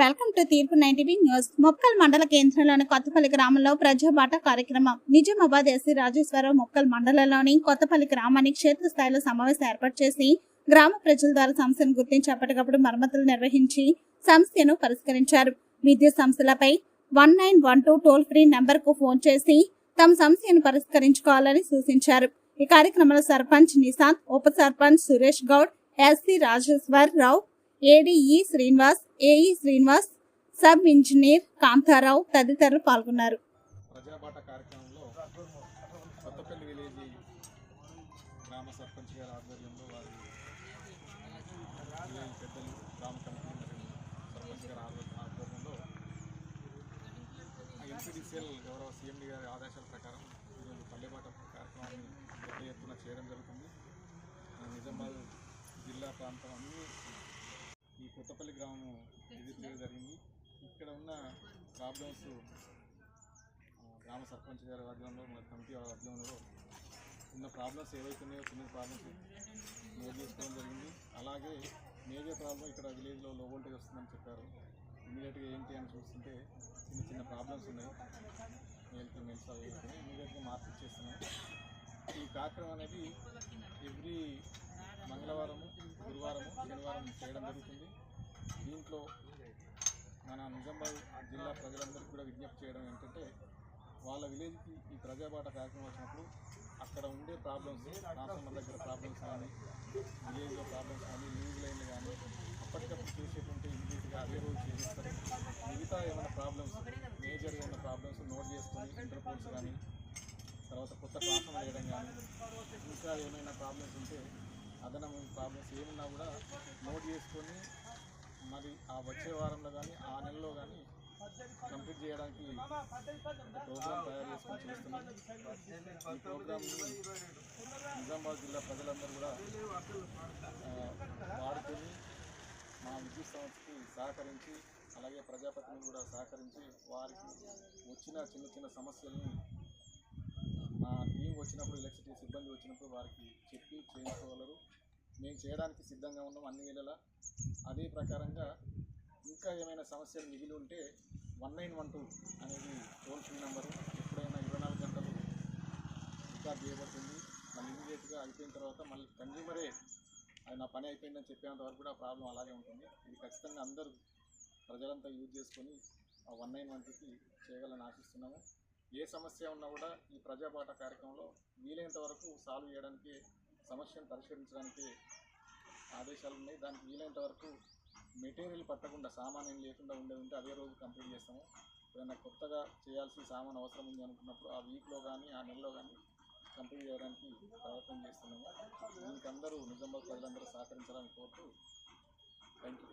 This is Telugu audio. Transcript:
వెల్కమ్ టు తీర్పు నైన్టీవీ న్యూస్. మొక్కల్ మండల కేంద్రంలోని కొత్తపల్లి గ్రామంలో ప్రజాబాట కార్యక్రమం. నిజామాబాద్ ఎస్సీ రాజేశ్వరరావు మొక్కల్ మండలంలోని కొత్తపల్లి గ్రామాన్ని క్షేత్రస్థాయిలో సమావేశం ఏర్పాటు చేసి గ్రామ ప్రజల ద్వారా సమస్యను గుర్తించి అప్పటికప్పుడు మరమ్మతులు నిర్వహించి సమస్యను పరిష్కరించారు. విద్యుత్ సంస్థలపై one nine one two toll free నెంబర్కు ఫోన్ చేసి తమ సమస్యను పరిష్కరించుకోవాలని సూచించారు. ఈ కార్యక్రమంలో సర్పంచ్ నిశాంత్ ఉప sarpanch Suresh Goud SE Rajeshwar Rao ADE Srinivas AE Srinivas sub engineer Kantharao తదితరులు పాల్గొన్నారు. ప్రజాబాట కార్యక్రమంలో కొత్తపల్లి విలేజ్ గ్రామ సర్పంచ్ గారి ఆధ్వర్యంలో వారి పెద్దలు గ్రామ కమిటీ మరియు సర్పంచ్ గారి ఆధ్వర్యంలో గౌరవ సీఎండీ గారి ఆదేశాల ప్రకారం ఈరోజు పల్లెబాట కార్యక్రమాన్ని పెద్ద ఎత్తున చేయడం జరుగుతుంది. నిజామాబాద్ జిల్లా ప్రాంతం అన్ని ఈ కొత్తపల్లి గ్రామం విజిట్ చేయడం జరిగింది. ఇక్కడ ఉన్న ప్రాబ్లమ్స్ గ్రామ సర్పంచ్ గారి ఆధ్వర్యంలో మన కమిటీ వారి ఆధ్వర్యంలో ఉన్న ప్రాబ్లమ్స్ ఏవైతే ఉన్నాయో చిన్న ప్రాబ్లమ్స్ నోట్ చేసుకోవడం జరిగింది. అలాగే మేజర్ ప్రాబ్లం ఇక్కడ విలేజ్లో లో వోల్టేజ్ వస్తుందని చెప్పారు. ఇమీడియట్గా ఏంటి అని చూస్తుంటే చిన్న చిన్న ప్రాబ్లమ్స్ ఉన్నాయి. మేల్ ఫీమేల్స్ అవి ఇమీడియట్గా మార్పు చేస్తున్నాం ఈ కార్యక్రమం అనేది ఎవ్రీ మంగళవారము గురువారము శనివారం చేయడం జరుగుతుంది. దీంట్లో మన నిజామాబాద్ జిల్లా ప్రజలందరికీ కూడా విజ్ఞప్తి చేయడం ఏంటంటే వాళ్ళ విలేజ్కి ఈ ప్రజాబాట కార్యక్రమం వచ్చినప్పుడు అక్కడ ఉండే ప్రాబ్లమ్స్ ట్రాన్స్ఫార్మర్ దగ్గర ప్రాబ్లమ్స్ కానీ విలేజ్లో ప్రాబ్లమ్స్ కానీ లీవ్ లైన్లు కానీ అప్పటికప్పుడు చేసేటువంటి ఇమీడియట్గా అదే రోజు చేసేస్తారు. మిగతా ఏమైనా ప్రాబ్లమ్స్ మేజర్గా ఉన్న ప్రాబ్లమ్స్ నోట్ చేసుకొని ఇంటర్పోల్స్ కానీ తర్వాత కొత్త ట్రాన్స్ఫార్మర్ వేయడం కానీ ఇంకా ఏమైనా ప్రాబ్లమ్స్ ఉంటే అదనము ప్రాబ్లమ్స్ ఏమున్నా కూడా నోట్ చేసుకొని మరి ఆ వచ్చే వారంలో కానీ ఆ నెలలో కానీ కంప్లీట్ చేయడానికి ప్రోగ్రామ్ తయారు చేసుకొని చేస్తున్నాం. ఈ ప్రోగ్రామ్ని నిజామాబాద్ జిల్లా ప్రజలందరూ కూడా వాడుకొని మా విద్యుత్ సంస్థకి సహకరించి అలాగే ప్రజాప్రతినిధులు కూడా సహకరించి వారికి వచ్చిన చిన్న చిన్న సమస్యల్ని మా టీం వచ్చినప్పుడు ఎలక్ట్రిసిటీ సిబ్బంది వచ్చినప్పుడు వారికి చెప్పి చేయించుకోవాలి మేము చేయడానికి సిద్ధంగా ఉన్నాం అన్ని వేళలా అదే ప్రకారంగా ఇంకా ఏమైనా సమస్యలు మిగిలి ఉంటే వన్ నైన్ వన్ టూ అనేది టోల్ ఫ్రీ నెంబరు ఎప్పుడైనా ఇరవై నాలుగు గంటలు రికార్డ్ చేయబడుతుంది. మళ్ళీ ఇమీడియట్గా అయిపోయిన తర్వాత మళ్ళీ కన్జ్యూమరే అది నా పని అయిపోయిందని చెప్పేంత వరకు కూడా ప్రాబ్లం అలాగే ఉంటుంది. ఇది ఖచ్చితంగా అందరూ ప్రజలంతా యూజ్ చేసుకొని ఆ వన్ నైన్ వన్ టూకి చేయగలని ఆశిస్తున్నాము. ఏ సమస్య ఉన్నా కూడా ఈ ప్రజాపాట కార్యక్రమంలో వీలైనంత వరకు సాల్వ్ చేయడానికి సమస్యను పరిష్కరించడానికి ఆదేశాలు ఉన్నాయి దానికి వీలైనంత వరకు మెటీరియల్ పట్టకుండా సామాన్ ఏం లేకుండా ఉండేది ఉంటే అదే రోజు కంప్లీట్ చేస్తాము. ఏదైనా కొత్తగా చేయాల్సిన సామాన్ అవసరం ఉంది అనుకున్నప్పుడు ఆ వీక్లో కానీ ఆ నెలలో కానీ కంప్లీట్ చేయడానికి ప్రయత్నం చేస్తున్నాము. దీనికి అందరూ నిజామాబాద్ ప్రజలందరూ సహకరించాలని కోరుతూ థ్యాంక్ యూ